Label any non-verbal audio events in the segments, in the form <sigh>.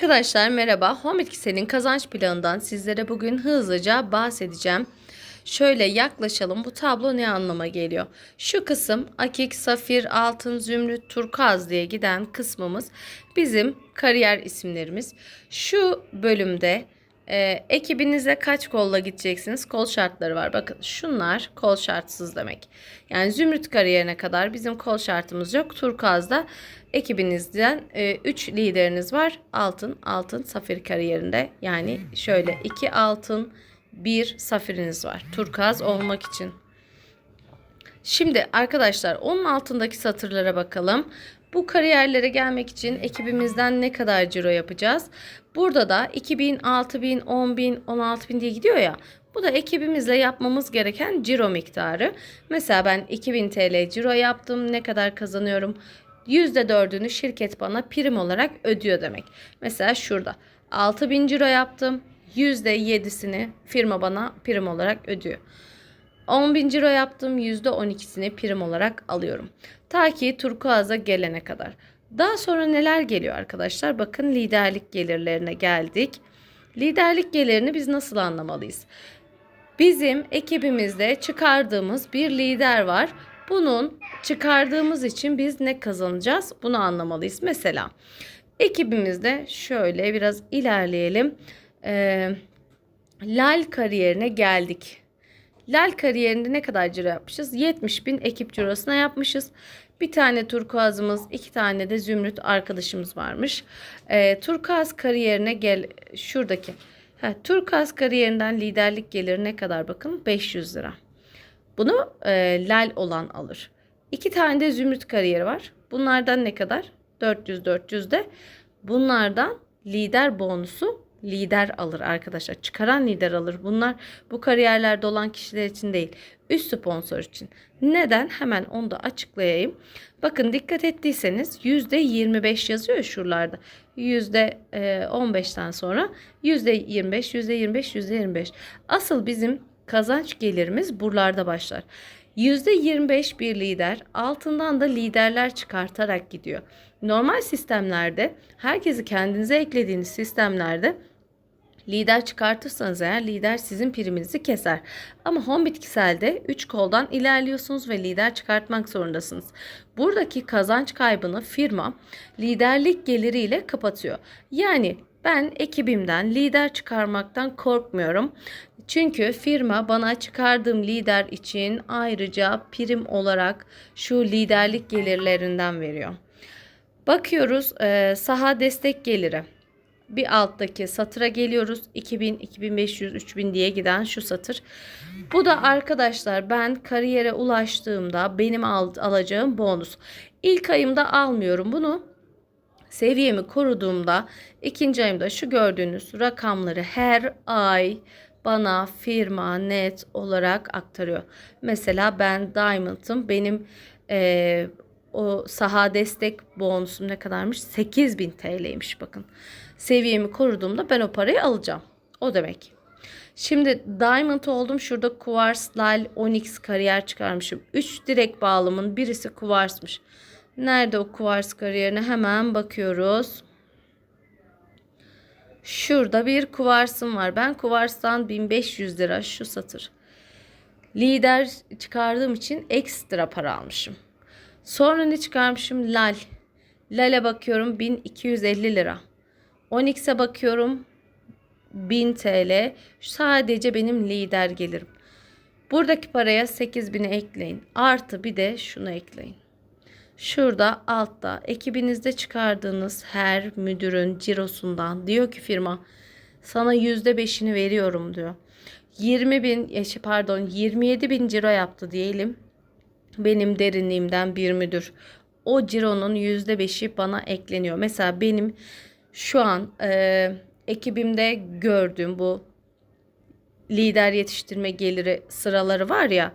Arkadaşlar merhaba. Home Etkisel'in kazanç planından sizlere bugün hızlıca bahsedeceğim. Şöyle yaklaşalım. Bu tablo ne anlama geliyor? Şu kısım akik, safir, altın, zümrüt, turkuaz diye giden kısmımız bizim kariyer isimlerimiz. Şu bölümde e, ekibinize kaç kolla gideceksiniz? Kol şartları var. Bakın şunlar kol şartsız demek. Yani zümrüt kariyerine kadar bizim kol şartımız yok. Turkuaz'da ekibinizden 3 lideriniz var. Altın, altın, safir kariyerinde. Yani şöyle 2 altın, 1 safiriniz var. Turkuaz olmak için. Şimdi arkadaşlar onun altındaki satırlara bakalım. Bu kariyerlere gelmek için ekibimizden ne kadar ciro yapacağız? Burada da 2000, 6000, 10000, 16000 diye gidiyor ya. Bu da ekibimizle yapmamız gereken ciro miktarı. Mesela ben 2000 TL ciro yaptım. Ne kadar kazanıyorum? %4'ünü şirket bana prim olarak ödüyor demek. Mesela şurada 6000 ciro yaptım. %7'sini firma bana prim olarak ödüyor. 10 bin ciro yaptım. %12'sini prim olarak alıyorum. Ta ki turkuaza gelene kadar. Daha sonra neler geliyor arkadaşlar? Bakın liderlik gelirlerine geldik. Liderlik gelirini biz nasıl anlamalıyız? Bizim ekibimizde çıkardığımız bir lider var. Bunun çıkardığımız için biz ne kazanacağız? Bunu anlamalıyız. Mesela ekibimizde şöyle biraz ilerleyelim. Ee, Lal kariyerine geldik. Lal kariyerinde ne kadar ciro yapmışız? 70 bin ekip cirosuna yapmışız. Bir tane turkuazımız, iki tane de zümrüt arkadaşımız varmış. Ee, turkuaz kariyerine gel, şuradaki. Ha, turkuaz kariyerinden liderlik geliri ne kadar bakın? 500 lira. Bunu e, lal olan alır. İki tane de zümrüt kariyeri var. Bunlardan ne kadar? 400-400 de. Bunlardan lider bonusu lider alır arkadaşlar. Çıkaran lider alır. Bunlar bu kariyerlerde olan kişiler için değil. Üst sponsor için. Neden? Hemen onu da açıklayayım. Bakın dikkat ettiyseniz %25 yazıyor şuralarda. %15'ten sonra %25, %25, %25. Asıl bizim kazanç gelirimiz buralarda başlar. %25 bir lider altından da liderler çıkartarak gidiyor. Normal sistemlerde herkesi kendinize eklediğiniz sistemlerde lider çıkartırsanız eğer lider sizin priminizi keser. Ama home bitkiselde 3 koldan ilerliyorsunuz ve lider çıkartmak zorundasınız. Buradaki kazanç kaybını firma liderlik geliriyle kapatıyor. Yani ben ekibimden lider çıkarmaktan korkmuyorum. Çünkü firma bana çıkardığım lider için ayrıca prim olarak şu liderlik gelirlerinden veriyor. Bakıyoruz e, saha destek geliri. Bir alttaki satıra geliyoruz. 2000, 2500, 3000 diye giden şu satır. Bu da arkadaşlar ben kariyere ulaştığımda benim al, alacağım bonus. İlk ayımda almıyorum bunu. Seviyemi koruduğumda ikinci ayımda şu gördüğünüz rakamları her ay bana firma net olarak aktarıyor. Mesela ben Diamond'ım. Benim e, o saha destek bonusum ne kadarmış? 8000 TL'ymiş bakın. Seviyemi koruduğumda ben o parayı alacağım. O demek. Şimdi Diamond oldum. Şurada Quartz, Lal, Onyx kariyer çıkarmışım. 3 direkt bağlamın birisi Quartz'mış. Nerede o Quartz kariyerine hemen bakıyoruz. Şurada bir kuvarsım var. Ben kuvarstan 1500 lira şu satır. Lider çıkardığım için ekstra para almışım. Sonra ne çıkarmışım? Lal. Lal'e bakıyorum 1250 lira. Onyx'e bakıyorum 1000 TL. Sadece benim lider gelirim. Buradaki paraya 8000'i ekleyin. Artı bir de şunu ekleyin. Şurada altta ekibinizde çıkardığınız her müdürün cirosundan diyor ki firma sana yüzde beşini veriyorum diyor. 20 bin şey, pardon 27 bin ciro yaptı diyelim. Benim derinliğimden bir müdür. O cironun yüzde beşi bana ekleniyor. Mesela benim şu an e, ekibimde gördüğüm bu lider yetiştirme geliri sıraları var ya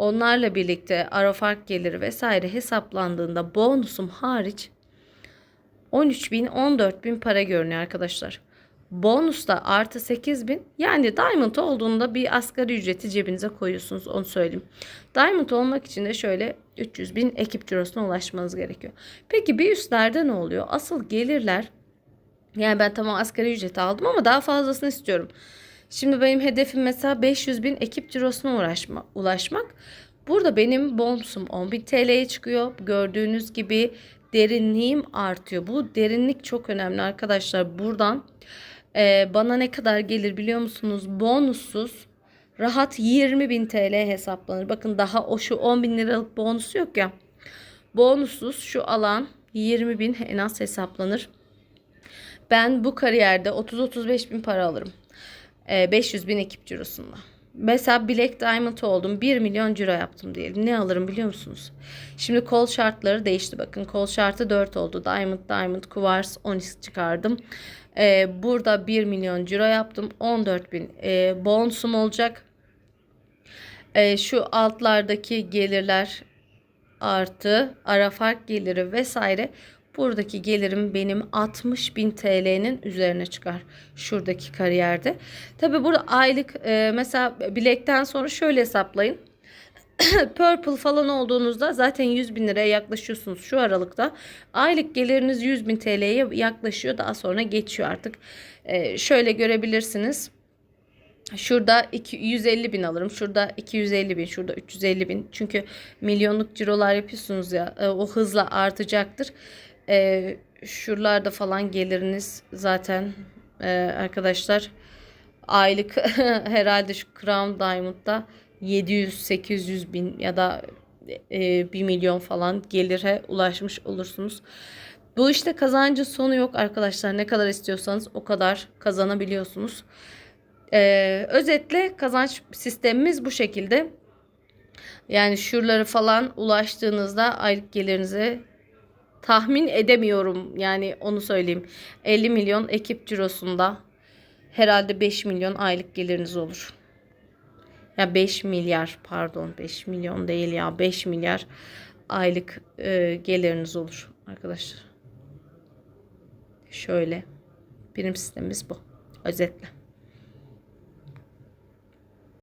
onlarla birlikte ara fark geliri vesaire hesaplandığında bonusum hariç 13 bin 14 bin para görünüyor arkadaşlar. Bonus da artı 8 bin yani diamond olduğunda bir asgari ücreti cebinize koyuyorsunuz onu söyleyeyim. Diamond olmak için de şöyle 300 bin ekip cirosuna ulaşmanız gerekiyor. Peki bir üstlerde ne oluyor? Asıl gelirler Yani ben tamam asgari ücret aldım ama daha fazlasını istiyorum. Şimdi benim hedefim mesela 500 bin ekip cirosuna uğraşma, ulaşmak. Burada benim bonusum 10 bin TL'ye çıkıyor. Gördüğünüz gibi derinliğim artıyor. Bu derinlik çok önemli arkadaşlar. Buradan e, bana ne kadar gelir biliyor musunuz? Bonussuz rahat 20 bin TL hesaplanır. Bakın daha o şu 10 bin liralık bonusu yok ya. Bonussuz şu alan 20 bin en az hesaplanır. Ben bu kariyerde 30-35 bin para alırım. Ee, 500 bin ekip cirosunda. Mesela Black Diamond oldum. 1 milyon ciro yaptım diyelim. Ne alırım biliyor musunuz? Şimdi kol şartları değişti bakın. Kol şartı 4 oldu. Diamond, Diamond, Quartz 12 çıkardım. Ee, burada 1 milyon ciro yaptım. 14 bin e, bonusum olacak. Ee, şu altlardaki gelirler artı ara fark geliri vesaire buradaki gelirim benim 60 bin TL'nin üzerine çıkar şuradaki kariyerde. Tabi burada aylık e, mesela bilekten sonra şöyle hesaplayın. <clears throat> Purple falan olduğunuzda zaten 100 bin liraya yaklaşıyorsunuz şu aralıkta. Aylık geliriniz 100 bin TL'ye yaklaşıyor daha sonra geçiyor artık. E, şöyle görebilirsiniz. Şurada 250 bin alırım. Şurada 250 bin. Şurada 350 bin. Çünkü milyonluk cirolar yapıyorsunuz ya. e, O hızla artacaktır. E, şuralarda falan geliriniz zaten e, arkadaşlar aylık <laughs> herhalde şu Crown Diamond'da 700-800 bin ya da e, 1 milyon falan gelire ulaşmış olursunuz. Bu işte kazancın sonu yok arkadaşlar. Ne kadar istiyorsanız o kadar kazanabiliyorsunuz. Ee, özetle kazanç sistemimiz bu şekilde. Yani şuraları falan ulaştığınızda aylık gelirinizi tahmin edemiyorum. Yani onu söyleyeyim. 50 milyon ekip cirosunda herhalde 5 milyon aylık geliriniz olur. Ya 5 milyar pardon 5 milyon değil ya 5 milyar aylık e, geliriniz olur arkadaşlar. Şöyle. Birim sistemimiz bu. Özetle.